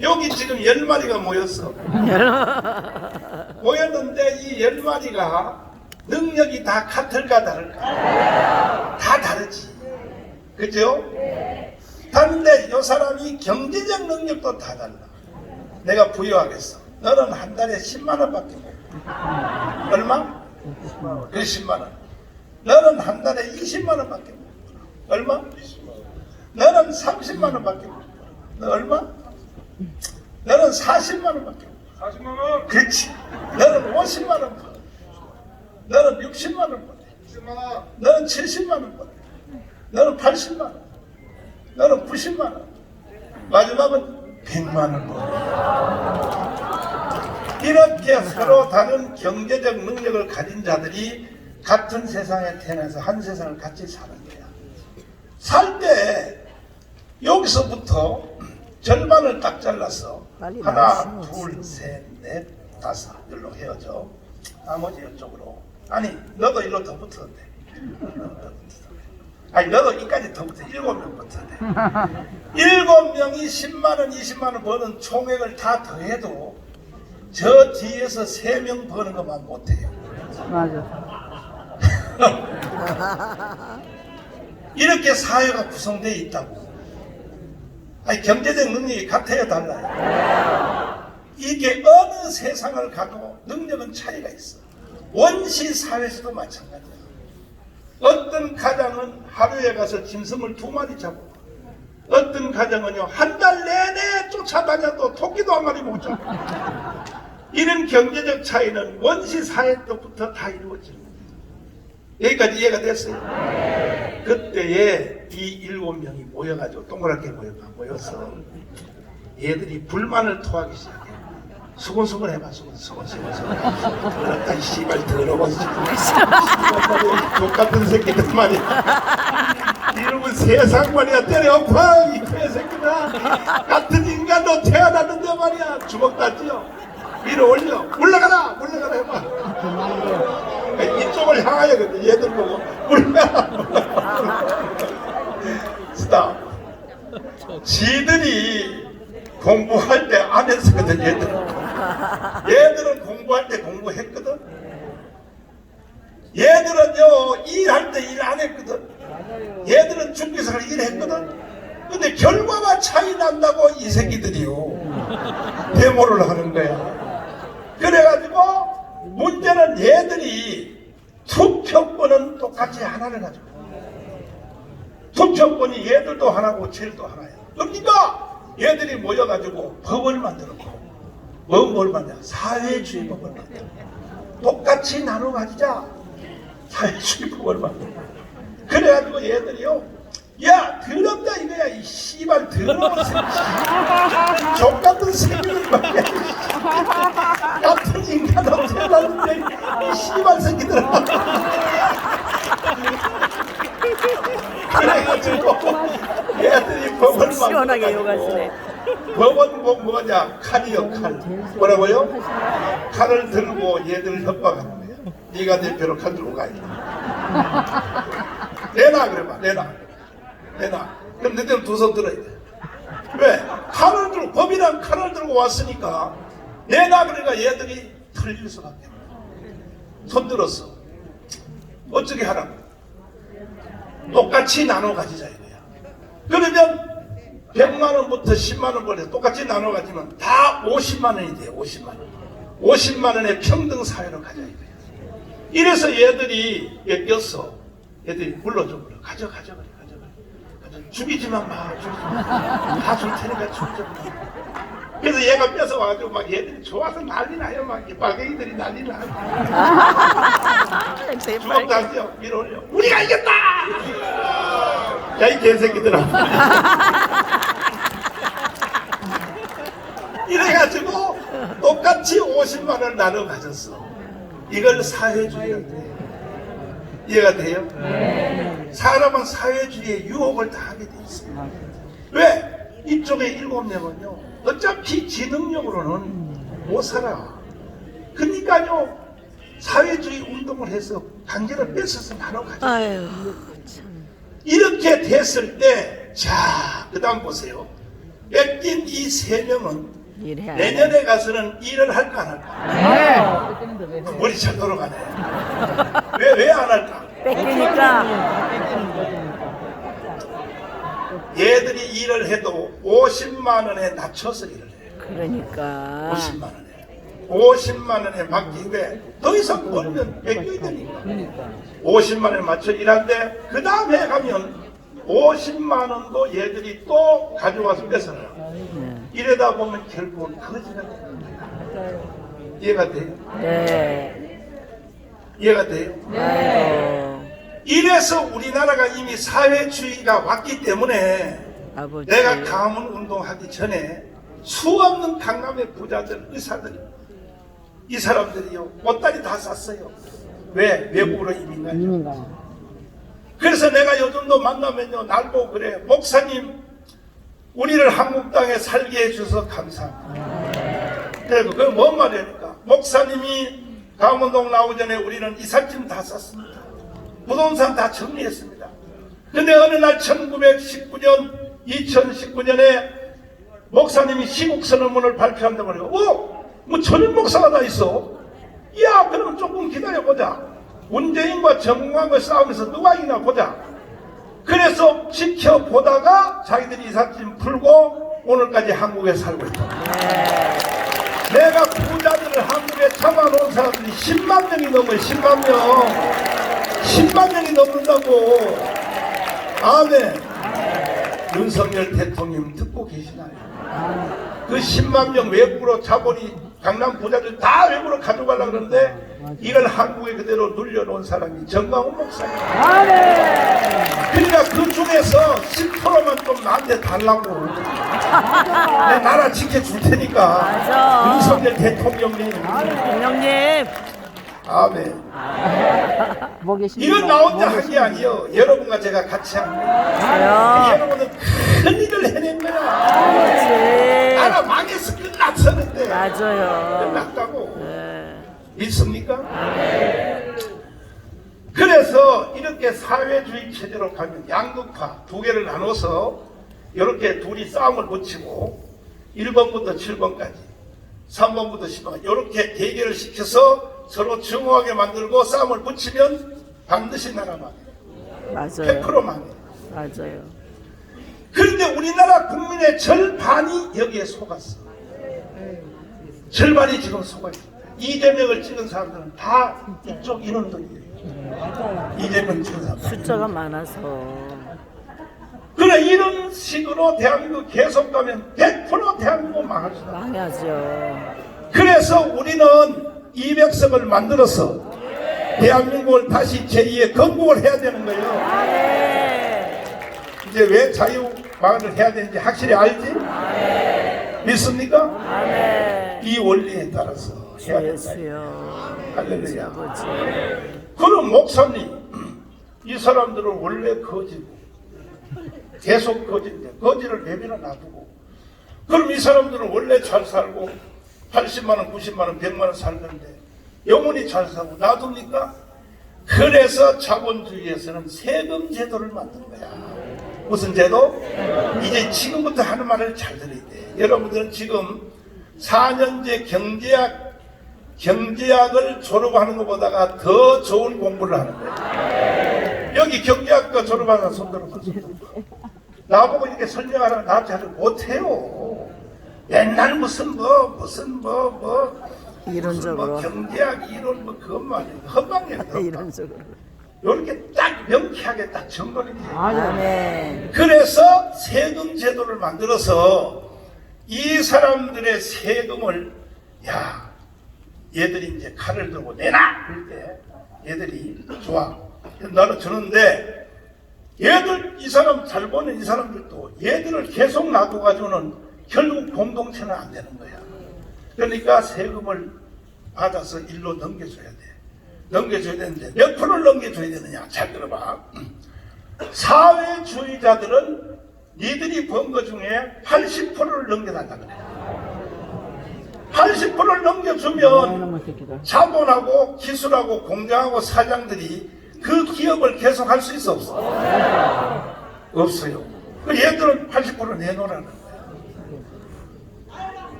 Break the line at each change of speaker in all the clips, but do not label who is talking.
여기 지금 열 마리가 모였어. 모였는데 이 열 마리가 능력이 다 같을까 다를까? 다 다르지. 그죠? 다른데 요 사람이 경제적 능력도 다 달라. 내가 부여하겠어. 너는 한 달에 10만 원밖에 못. 얼마? 그 10만 원. 너는 한 달에 20만 원밖에 못. 얼마? 너는 30만 원밖에 못. 너 얼마? 너는 40만 원밖에 못. 벌어.
40만 원,
그렇지. 너는 50만 원 벌어. 너는 60만 원 벌어.
10만 원,
너는 70만 원 벌어. 너는 80만 원. 너는 90만 원. 마지막은 100만 원 벌어. 이렇게 서로 다른 경제적 능력을 가진 자들이 같은 세상에 태어나서 한 세상을 같이 사는 거야. 살 때 여기서부터 절반을 딱 잘라서
빨리
하나, 둘, 셋, 넷, 다섯 일로 헤어져. 나머지 이쪽으로. 아니 너도 일로 더 돼. 아니 너도 이까지 더 붙어. 일곱 명 돼. 일곱 명이 10만 원, 20만 원 버는 총액을 다 더해도 저 뒤에서 세 명 버는 것만 못해요.
맞아.
이렇게 사회가 구성되어 있다고. 아니, 경제적 능력이 같아야 달라요. 이게 어느 세상을 가도 능력은 차이가 있어. 원시 사회에서도 마찬가지야. 어떤 가장은 하루에 가서 짐승을 두 마리 잡고, 어떤 가정은요, 한 달 내내 쫓아다녀도 토끼도 한 마리 못 잡고. 이런 경제적 차이는 원시 사회 때부터 다 이루어지는 거예요. 여기까지 이해가 됐어요? 그때에 이 일곱 명이 모여가지고 동그랗게 모여가 모여서 얘들이 불만을 토하기 시작해. 수근수근 해봐, 수근수근, 수근수근. 더럽다, 이 씨발, 더러워, 똑같은 새끼들 말이야. 이러면 세상 말이야, 때려봐, 이 개새끼다. 같은 인간도 태어났는데 말이야. 주먹 다지요. 위로 올려. 물러가라, 물러가라 해봐. 이쪽을 향하여 얘들 보고 물러가라. 스탑. 지들이 공부할 때 안 했거든, 얘들은. 얘들은 공부할 때 공부했거든. 얘들은요, 일할 때 일 안 했거든. 얘들은 중기사를 일했거든. 근데 결과가 차이 난다고 이 새끼들이요. 데모를 하는 거야. 그래가지고 문제는 얘들이 투표권은 똑같이 하나를 가지고 투표권이 얘들도 하나고 쟤들도 하나야. 그러니까 얘들이 모여가지고 법을 만들었고 뭐, 뭘 만들어? 사회주의 법을 만들어. 똑같이 나눠 가지자. 사회주의 법을 만들어. 그래가지고 얘들이요. 야, 더럽다 이거야. 이 씨발 더러운 새끼. 족 같은 새끼들 말이야. 같은 인간하고 태어났는데 이 씨발 새끼들아. 그래가지고 얘들이 법을
시원하게
만들어가지고
욕하시네.
법은 뭐 뭐냐? 칼이요 칼 뭐라고요? 칼을 들고 얘들을 협박하는 거야 네가 대표로 칼 들고 가야 돼 내놔 그래봐. 내놔. 내놔. 그럼 너희들은 두손 들어야 돼. 왜? 칼을 들고 법이랑 칼을 들고 왔으니까 내놔 그러니까 얘들이 틀릴 수밖에 없어 손 들었어 어떻게 하라고? 똑같이 나눠 가지자 이거야. 그러면 100만 원부터 10만 원 벌려 똑같이 나눠 가지면 다 50만 원이 돼요. 50만 원. 50만 원의 평등 사회로 가자 이거야. 이래서 얘들이 엮였어. 얘들이 불러줘 불러. 가져 가져 그래 가져 그래. 가져. 죽이지만 마 죽이지 마. 다줄 테니까 죽자. 그래서 얘가 뺏어 와가지고 막 얘들이 좋아서 난리 나요. 막이 빨갱이들이 난리 나. 주먹 다지요. 밀어 올려. 우리가 이겼다! 야, 이 개새끼들아. 이래가지고 똑같이 50만 원을 나눠 가졌어. 이걸 사회주의라고 해. 이해가 돼요? 사람은 사회주의의 유혹을 다 하게 돼 있어요. 왜? 이쪽에 일곱 명은요, 어차피 지능력으로는 못 살아. 그러니까요, 사회주의 운동을 해서 강제로 뺏어서 나눠 가져.
아유, 참.
이렇게 됐을 때, 자, 그 다음 보세요. 뺏긴 이 세 명은
일해야
내년에 가서는 일을 할까 안 할까?
네.
머리 잘 돌아가네. 왜왜 안 할까?
뺏기니까
얘들이 일을 해도 50만 원에 낮춰서 일을 해요.
그러니까
50만 원에. 50만 원에 맡기 왜더 이상 벌면 뺏겨야 되니까. 50만 원에 맞춰 일하는데 그 다음에 가면 50만 원도 얘들이 또 가져와서 뺏어요.
네.
이러다 보면 결국은 거지가 되는 거예요. 이해가 돼요?
네.
이해가 돼요?
아이고
이래서 우리나라가 이미 사회주의가 왔기 때문에
아버지
내가 가문 운동하기 전에 수없는 강남의 부자들, 의사들이 이 사람들이요 옷다리 다 쌌어요. 왜? 외국으로 이민 가죠. 그래서 내가 요즘도 만나면요 날 보고 그래 목사님 우리를 한국 땅에 살게 해주셔서 감사합니다. 그리고 그건 뭔 말이니까 목사님이 강원동 나오기 전에 우리는 이삿짐 다 쌌습니다. 부동산 다 정리했습니다. 근데 어느 날 1919년 2019년에 목사님이 시국 선언 문을 발표한다고 그래요. 어? 뭐 전임 목사가 다 있어? 야, 그럼 조금 기다려보자. 문재인과 정부와의 싸움에서 누가 이기나 보자. 그래서 지켜보다가 자기들이 이삿짐 풀고 오늘까지 한국에 살고 있다. 내가 부자들을 한국에 잡아놓은 사람들이 10만 명이 넘어요. 10만 명. 10만 명이 넘는다고. 아멘. 윤석열 대통령 듣고 계시나요? 그 10만 명 외국으로 자본이 강남 부자들 다 외국으로 가져가려고 그러는데 이걸 한국에 그대로 눌려놓은 사람이 정광훈 목사님. 그러니까 그 중에서 10%만 좀 나한테 달라고. 내 나라 지켜줄 테니까.
맞아.
윤석열 대통령님.
형님
아멘.
뭐?
이건 나 혼자 한 게 아니에요. 여러분과 제가 같이 한 거예요.
저요
여러분은 큰 일을 해낸 거야.
그렇지
나라 망해서 끝났었는데.
맞아요
끝났다고.
네.
믿습니까? 그래서 이렇게 사회주의 체제로 가면 양극화 두 개를 나눠서 이렇게 둘이 싸움을 붙이고 1번부터 7번까지 3번부터 10번까지 이렇게 대결을 시켜서 서로 증오하게 만들고 싸움을 붙이면 반드시 나라 망해.
맞아요
100% 망해.
맞아요
그런데 우리나라 국민의 절반이 여기에 속았어. 절반이 지금 속아 있어. 이재명을 찍은 사람들은 다 이쪽 인원들이에요. 이재명 찍은 사람.
숫자가 많아서
그래 이런 식으로 대한민국 계속 가면 100% 대한민국 망할 수다.
망하죠
그래서 우리는 이백석을 만들어서 대한민국을 다시 제2의 건국을 해야 되는 거예요.
네.
이제 왜 자유망을 해야 되는지 확실히 알지? 믿습니까?
아멘
이 원리에 따라서
예수요
할렐루야.
아버지
그럼 목사님, 이 사람들은 원래 거지고, 계속 거지인데, 거지를 내비려 놔두고, 그럼 이 사람들은 원래 잘 살고, 80만원, 90만원, 100만원 살던데, 영원히 잘 살고 놔둡니까? 그래서 자본주의에서는 세금 제도를 만든 거야. 무슨 제도? 이제 지금부터 하는 말을 잘 들어야 돼. 여러분들은 지금 4년제 경제학 경제학을 졸업하는 것보다가 더 좋은 공부를 하는 거예요. 여기 경제학과 졸업하는 손 들어봐. 나보고 이렇게 설명하라면 나잘 못해요. 옛날 무슨 뭐 무슨 뭐 뭐
이론적으로
경제학 이론 뭐 그것만 헛방이야.
이론적으로
이렇게 딱 명쾌하게 딱 돼.
아멘
그래서 세금 제도를 만들어서 이 사람들의 세금을 야 얘들이 이제 칼을 들고 내놔! 그럴 때 얘들이 좋아. 나는 주는데 얘들 이 사람 잘 보는 이 사람들도 얘들을 계속 놔둬 가지고는 결국 공동체는 안 되는 거야. 그러니까 세금을 받아서 일로 넘겨줘야 돼. 넘겨줘야 되는데 몇 프로를 넘겨줘야 되느냐? 잘 들어봐. 사회주의자들은 니들이 번 거 중에 80%를 넘겨달라 그래. 80%를 넘겨주면 자본하고 기술하고 공장하고 사장들이 그 기업을 계속 할 수 있어 없어? 없어요. 그 얘들은 80% 내놓으라는 거야.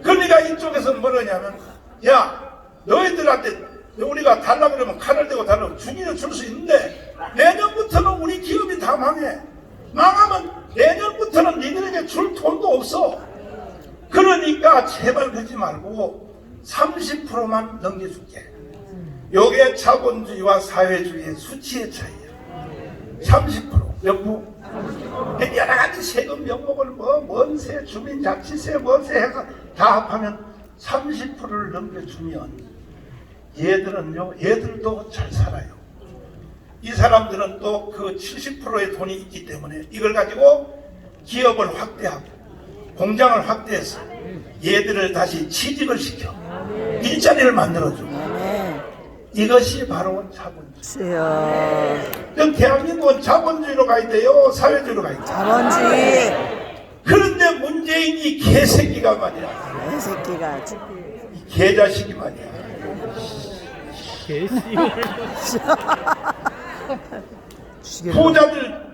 우리가 이쪽에서 뭐라냐면 야 너희들한테 우리가 달라 그러면 칼을 대고 달라고 주기는 줄수 있는데 내년부터는 우리 기업이 다 망해 망하면 내년부터는 니들에게 줄 돈도 없어 그러니까 제발 그러지 말고 30%만 넘겨줄게. 요게 자본주의와 사회주의의 수치의 차이야. 30% 여부. 여러 가지 세금 명목을 뭐 뭔세 주민자치세 뭔세 해서 다 합하면 30%를 넘겨주면 얘들은요 얘들도 잘 살아요. 이 사람들은 또 그 70%의 돈이 있기 때문에 이걸 가지고 기업을 확대하고 공장을 확대해서 얘들을 다시 취직을 시켜 일자리를 만들어주고. 이것이 바로 자본주의. 그럼 대한민국은 자본주의로 가야 돼요 사회주의로 가야 돼요
자본주의.
그런데 문재인이 개새끼가 말이야
내 새끼가 아주.
이 개자식이 말이야
죽여라.
부자들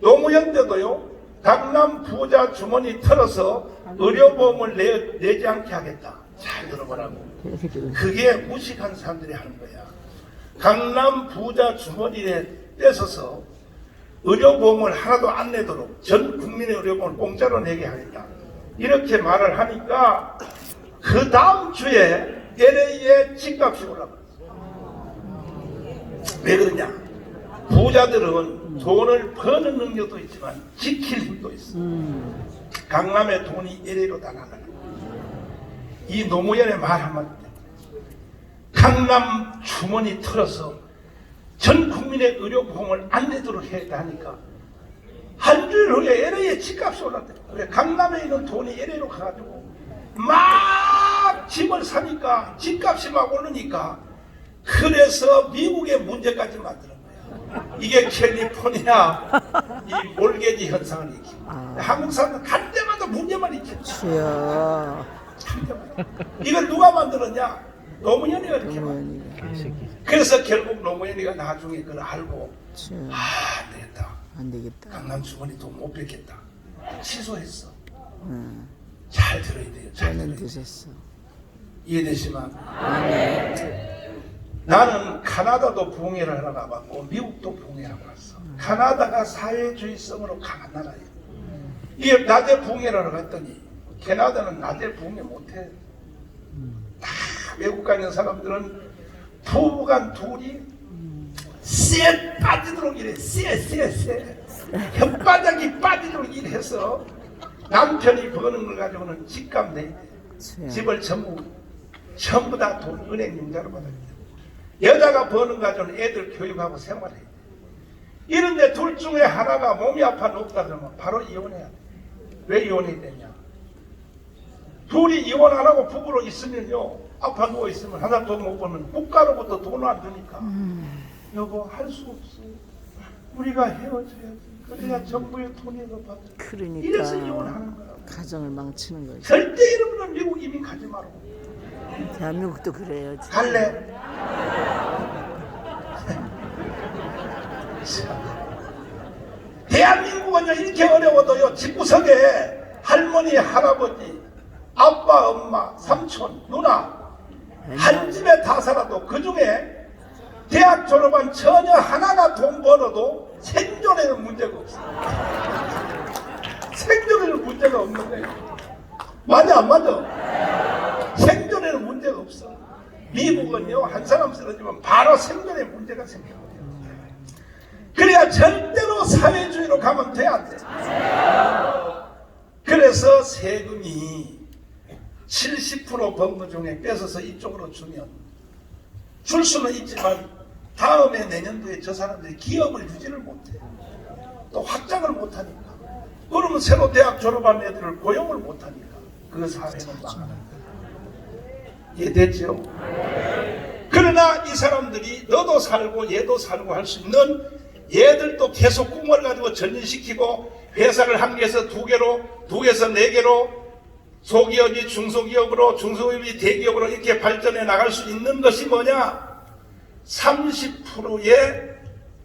노무현 때도요 강남 부자 주머니 털어서 의료보험을 내, 내지 않게 하겠다. 잘 들어보라고. 그게 무식한 사람들이 하는 거야. 강남 부자 주머니에 뺏어서 의료보험을 하나도 안 내도록 전 국민의 의료보험을 공짜로 내게 하겠다. 이렇게 말을 하니까 그 다음 주에 LA의 집값이 올라갔어 왜 그러냐 부자들은 돈을 버는 능력도 있지만 지킬 힘도 있어. 강남의 돈이 LA로 다 나가는. 이 노무현의 말 한마디 강남 주머니 털어서 전 국민의 의료보험을 안 내도록 해야 하니까 한 주일 후에 LA의 집값이 올랐대. 왜 강남에 있는 돈이 LA로 가가지고 막 집을 사니까 집값이 막 오르니까 그래서 미국의 문제까지 거야. 이게 캘리포니아 이 몰개지 현상을 일으키고 한국 사람들 갈 때마다 문제만 일으켜.
주여.
이걸 누가 만들었냐? 노무현이가 이렇게 만들었어.
어머니가.
그래서 결국 노무현이가 나중에 그걸 알고
주여.
아, 안 되겠다.
안 되겠다.
강남 주머니 돈못 뺏겠다. 취소했어.
응.
잘 들어야 돼요. 잘
저는
들어야 돼요. 이해되시면
아멘.
나는 카나다도 부흥회를 하러 가봤고 미국도 부흥회하고 왔어. 카나다가 사회주의성으로 강한 나라예요. 이게 낮에 부흥회를 하러 갔더니 캐나다는 낮에 부흥회 못해. 다 외국 가 있는 사람들은 부부간 둘이 쎄 빠지도록 일해. 쎄, 쎄, 쎄. 혓바닥이 빠지도록 일해서 남편이 버는 걸 가지고는 집값 돼.
주여.
집을 전부 전부 다 돈 은행 융자로 받아야 돼. 여자가 버는 가지고는 애들 교육하고 생활해. 이런데 둘 중에 하나가 몸이 아파 높다 그러면 바로 이혼해야 돼. 왜 이혼해야 되냐? 둘이 이혼 안 하고 부부로 있으면요. 아파 누워 있으면 하나 더못 버면 국가로부터 돈을 안 주니까 여보 할 수 없어. 우리가 헤어져야지. 그래야 정부의 돈이 더 받아.
그러니까.
이래서 이혼하는 거야.
가정을 망치는 거지.
절대 이러면 미국 이민 가지 말고.
대한민국도 그래요. 지금.
갈래? 대한민국은요 이렇게 어려워도요 집구석에 할머니 할아버지 아빠 엄마 삼촌 누나 한 집에 다 살아도 그 중에 대학 졸업한 처녀 하나가 돈 벌어도 생존에는 문제가 없어 생존에는 문제가 없는 거예요 맞아 안 맞아 생존에는 문제가 없어. 미국은요, 한 사람 쓰러지면 바로 생존에 문제가 생겨요. 그래야 절대로 사회주의로 가면 돼, 안 돼? 그래서 세금이 70%번 것 중에 뺏어서 이쪽으로 주면 줄 수는 있지만 다음에 내년도에 저 사람들이 기업을 유지를 못해. 또 확장을 못하니까. 그러면 새로 대학 졸업한 애들을 고용을 못하니까 그 사회는 망하는. 이해됐죠? 그러나 이 사람들이 너도 살고 얘도 살고 할 수 있는 얘들도 계속 꿈을 가지고 전진시키고 회사를 한 개에서 두 개로 두 개에서 네 개로 소기업이 중소기업으로 중소기업이 대기업으로 이렇게 발전해 나갈 수 있는 것이 뭐냐? 30%의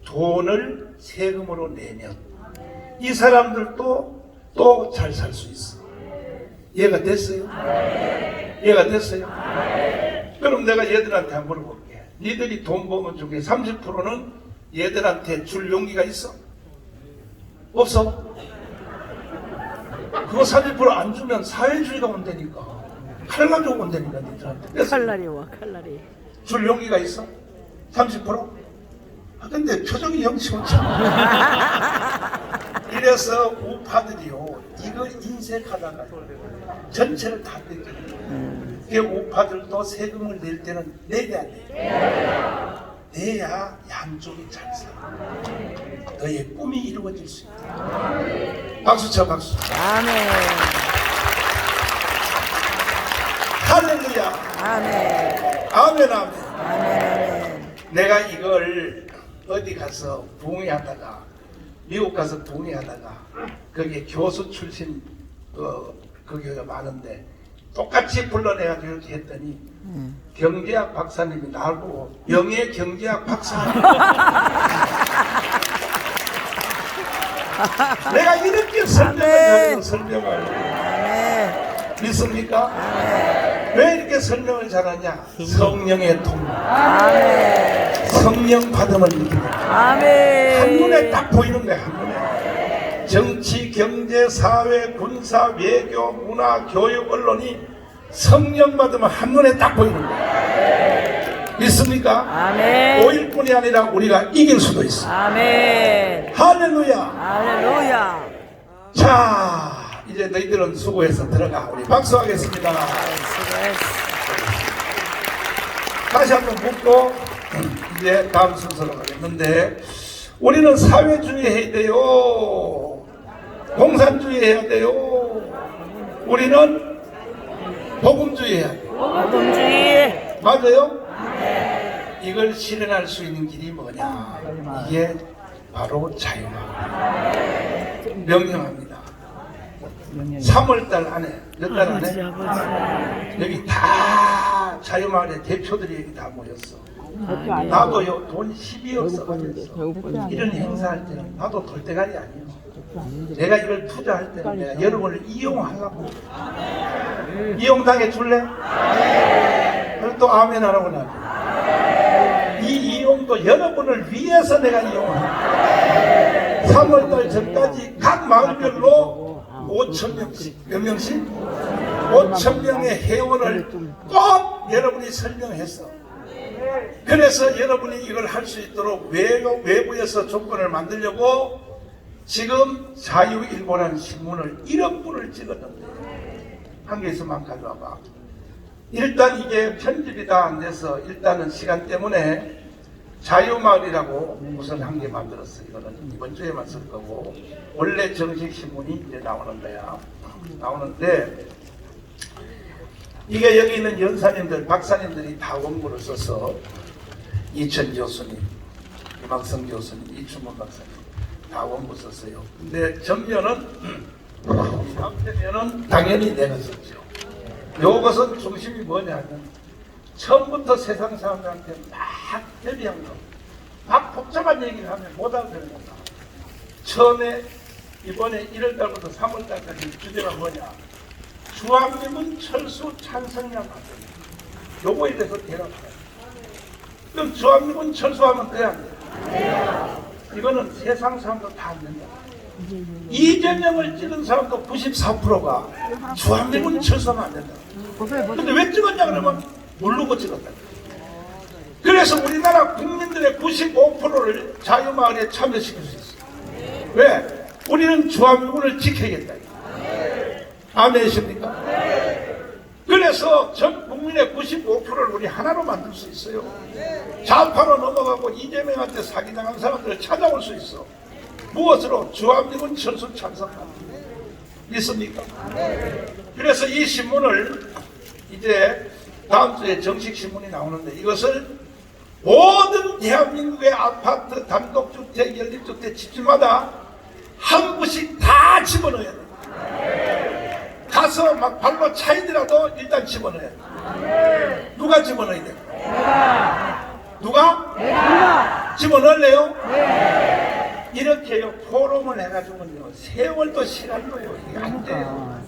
돈을 세금으로 내면 이 사람들도 또 잘 살 수 있어. 이해가 됐어요? 이해가 됐어요? 그럼 내가 얘들한테 한번 물어볼게. 니들이 돈 버는 중에 30%는 얘들한테 줄 용기가 있어? 없어? 그거 30%안 주면 사회주의가 온다니까. 칼 가지고 온다니까, 니들한테.
칼날이 와 칼날이.
줄 용기가 있어? 30%? 아, 근데 표정이 영치 않잖아. 이래서 우파들이요, 이걸 인색하다가 전체를 다 뺏기는 이 우파들도 세금을 낼 때는 내야 돼. 내야 양쪽이 잘 살아. 너의 꿈이 이루어질 수 있다. 박수 쳐, 박수.
아멘.
할렐루야.
아멘.
아멘, 아멘.
아멘.
내가 이걸 어디 가서 부흥회하다가 미국 가서 부흥회하다가 거기 교수 출신 어, 그 교회가 많은데 똑같이 불러내가지고 이렇게 했더니 경제학 박사님이 나를 보고 영예 경제학 박사 내가 이렇게 설명을 설명을
아멘.
믿습니까? 왜 이렇게 설명을 잘하냐? 성령의 통로
아멘.
성령 받음을 느끼는
아멘.
한눈에 딱 보이는 거야 한눈에 정치, 경제, 사회, 군사, 외교, 문화, 교육, 언론이 성령 받으면 한눈에 딱 보이는 거야 믿습니까?
아멘.
5일뿐이 아니라 우리가 이길 수도 있어
아멘.
할렐루야
할렐루야.
자 이제 너희들은 수고해서 들어가 우리 박수하겠습니다. 다시 한번 묻고 이제 다음 순서로 가겠는데 우리는 사회주의 해야 돼요. 공산주의 해야 돼요. 우리는 복음주의 해야 돼요.
복음주의.
맞아요? 이걸 실현할 수 있는 길이 뭐냐? 이게 바로 자유마을. 명령합니다. 3월달 안에, 몇 달 안에. 여기 다 자유마을의 대표들이 여기 다 모였어. 나도요 돈 10이 없어가지고 이런 행사할 때는 나도 돌대가리 아니에요. 내가 이걸 투자할 때는 내가 여러분을 이용하려고 이용당해 줄래? 그럼 또 아멘 하라고 나이 이용도 여러분을 위해서 내가 이용한다. 3월달 전까지 각 마을별로 5천 명씩 몇 명씩 5천 명의 회원을 꼭 여러분이 설명했어. 그래서 여러분이 이걸 할 수 있도록 외부, 외부에서 조건을 만들려고 지금 자유일보라는 신문을 1억 분을 찍었는데 한개 있으면 가져와봐. 일단 이게 편집이 다 안 돼서 일단은 시간 때문에 자유마을이라고 우선 한 개 만들었어. 이거는 이번 주에만 쓸 거고 원래 정식 신문이 이제 나오는 거야. 나오는데 이게 여기 있는 연사님들, 박사님들이 다 원고를 써서 이천 교수님, 이박성 교수님, 이춘문 박사님 다 원고 썼어요. 근데 전면은 앞면은 당연히 내가 썼죠. 요것은 중심이 뭐냐면 처음부터 세상 사람들한테 막 협의한 거, 막 복잡한 얘기를 하면 못 알아듣는 거다. 처음에 이번에 1월달부터 3월달까지 주제가 뭐냐? 주한미군 철수 찬성량 만듭니다. 요거에 대해서 대답해요. 그럼 주한미군 철수하면 돼야 안 돼요? 이거는 세상 사람도 다 안 된다. 이재명을 찍은 사람도 94%가 주한미군 철수하면 안 된다. 근데 왜 찍었냐 그러면 모르고 찍었다. 그래서 우리나라 국민들의 95%를 자유마을에 참여시킬 수 있어. 왜? 우리는 주한미군을 지켜야겠다. 아멘이십니까? 그래서 전 국민의 95%를 우리 하나로 만들 수 있어요. 좌파로 넘어가고 이재명한테 사기당한 사람들을 찾아올 수 있어. 무엇으로? 주한미군 철수 찬성합니다. 믿습니까? 그래서 이 신문을 이제 다음 주에 정식 신문이 나오는데 이것을 모든 대한민국의 아파트, 단독주택, 연립주택 집집마다 한 부씩 다 집어넣어야 돼. 가서 막 발로 차이더라도 일단 집어넣어야 돼. 누가 집어넣어야 돼? 누가? 집어넣을래요? 이렇게요 포럼을 해가지고요 세월도 시간도요 이게 안 돼요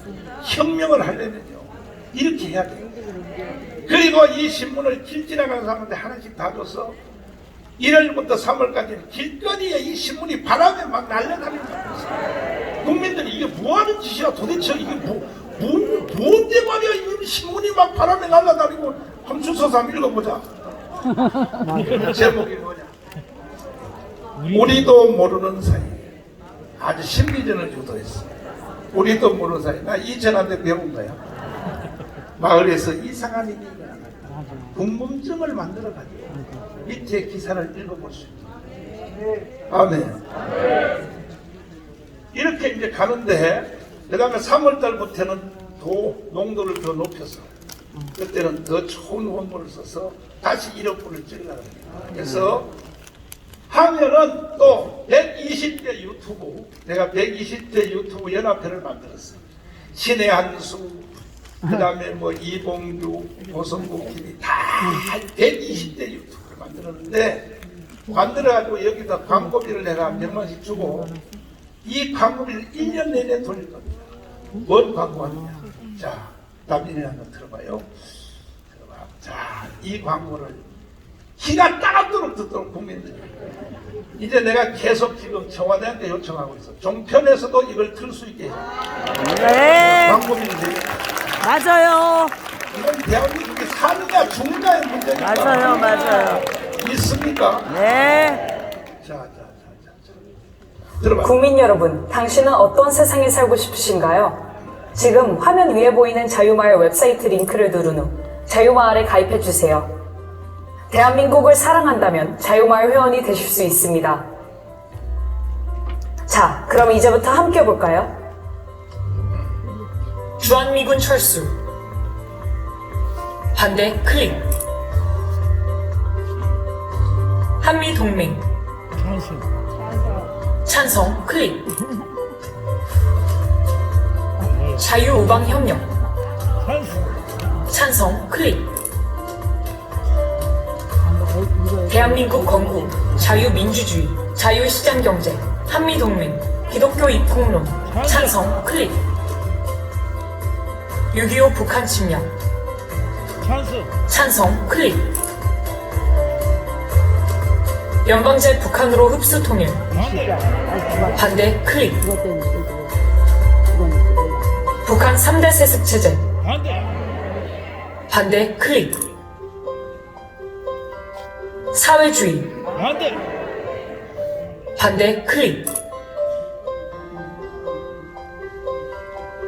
혁명을 하려면요 이렇게 해야 돼. 그리고 이 신문을 길 지나가는 사람한테 하나씩 다 줘서 1월부터 3월까지는 길거리에 이 신문이 바람에 막 날려다니는 거야. 국민들이 이게 뭐 하는 짓이야 도대체 이게 뭐, 뭐, 뭔데 말이야 이 신문이 막 바람에 날아다니고 한번 주워서 한번 읽어보자. 제목이 뭐냐? 우리도 모르는 사이 아주 심리전을 주도했어. 우리도 모르는 사이 나 이전한테 배운 거야. 마을에서 이상한 일이 일어나. 궁금증을 만들어가지고 밑에 기사를 읽어볼 수 있게. 아멘. 이렇게 이제 가는데 그 다음에 3월 달부터는 도 농도를 더 높여서 그때는 더 좋은 원문을 써서 다시 1억 분을 찍으려고 합니다. 그래서 하면은 또 120대 유튜브 내가 120대 유튜브 연합회를 만들었어요. 신의 한수 그 다음에 뭐 이봉규 고성국 TV 다 120대 유튜브를 만들었는데 만들어가지고 여기다 광고비를 내가 몇만씩 주고 이 광고비를 1년 내내 돌릴 겁니다. 뭔 광고하느냐? 자, 남인이 한번 들어봐요. 들어봐. 자, 이 광고를 키가 따갑도록 듣도록 국민들이. 이제 내가 계속 지금 청와대한테 요청하고 있어. 종편에서도 이걸 틀 수 있게 해.
네.
내게.
맞아요.
이건 대한민국이 사느냐 죽느냐의 문제니까.
맞아요. 맞아요.
있습니까?
네.
자, 자, 자, 자, 자. 들어봐.
국민 여러분, 당신은 어떤 세상에 살고 싶으신가요? 지금 화면 위에 보이는 자유마을 웹사이트 링크를 누른 후 자유마을에 가입해 주세요. 대한민국을 사랑한다면 자유마을 회원이 되실 수 있습니다. 자, 그럼 이제부터 함께 볼까요? 주한미군 철수. 반대 클릭. 한미동맹. 찬성. 클릭 자유우방협력. 찬성 클릭. 대한민국 건국 자유민주주의 자유시장경제 한미동맹 기독교 입국론 찬성 클릭. 6.25 북한 침략. 찬성 클릭. 연방제 북한으로 흡수 통일. 반대 클릭 북한 3대 세습 체제. 반대. 클릭. 사회주의. 반대. 클릭.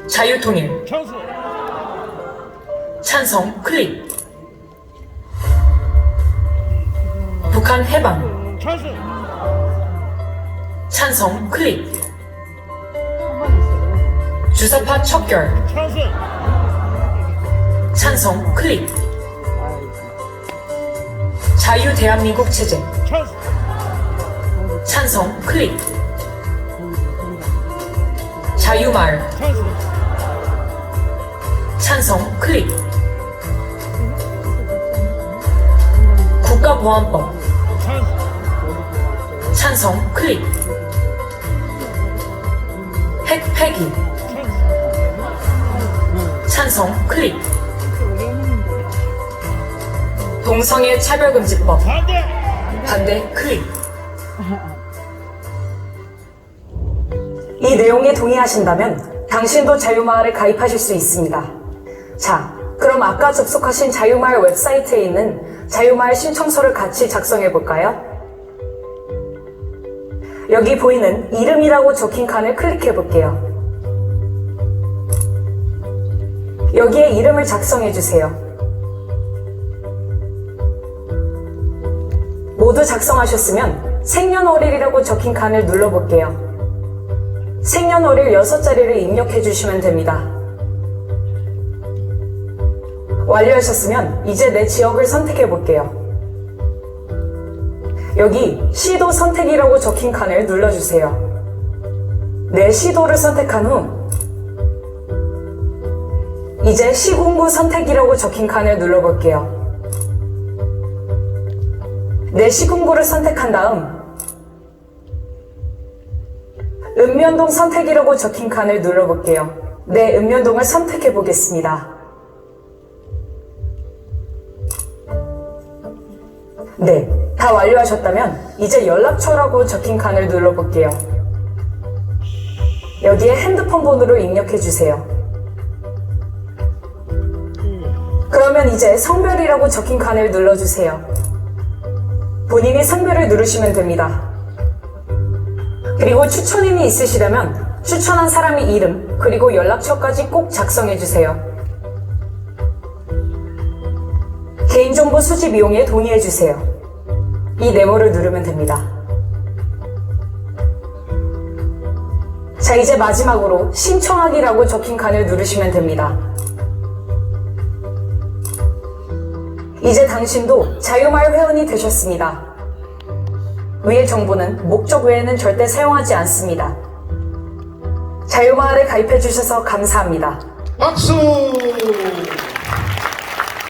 자유통일. 찬성. 클릭. 북한 해방. 찬성 클릭 주사파 척결. 찬성 클릭 자유 대한민국 체제. 찬성 클릭 자유 마을 찬성 클릭 국가보안법. 찬성 클릭 핵 폐기 찬성 클릭 동성애 차별금지법 반대 클릭 이 내용에 동의하신다면 당신도 자유마을에 가입하실 수 있습니다. 자, 그럼 아까 접속하신 자유마을 웹사이트에 있는 자유마을 신청서를 같이 작성해 볼까요? 여기 보이는 이름이라고 적힌 칸을 클릭해 볼게요. 여기에 이름을 작성해 주세요. 모두 작성하셨으면 생년월일이라고 적힌 칸을 눌러볼게요. 생년월일 6자리를 입력해 주시면 됩니다. 완료하셨으면 이제 내 지역을 선택해 볼게요. 여기 시도 선택이라고 적힌 칸을 눌러주세요. 내 시도를 선택한 후 이제 시공구 선택이라고 적힌 칸을 눌러볼게요. 내 시공구를 선택한 다음 읍면동 선택이라고 적힌 칸을 눌러볼게요. 내 읍면동을 선택해 보겠습니다. 네, 다 완료하셨다면 이제 연락처라고 적힌 칸을 눌러볼게요. 여기에 핸드폰 번호를 입력해 주세요. 그러면 이제 성별이라고 적힌 칸을 눌러주세요. 본인이 성별을 누르시면 됩니다. 그리고 추천인이 있으시다면 추천한 사람의 이름 그리고 연락처까지 꼭 작성해주세요. 개인정보 수집 이용에 동의해주세요. 이 네모를 누르면 됩니다. 자, 이제 마지막으로 신청하기라고 적힌 칸을 누르시면 됩니다. 이제 당신도 자유마을 회원이 되셨습니다. 위의 정보는 목적 외에는 절대 사용하지 않습니다. 자유마을에 가입해 주셔서 감사합니다.
박수!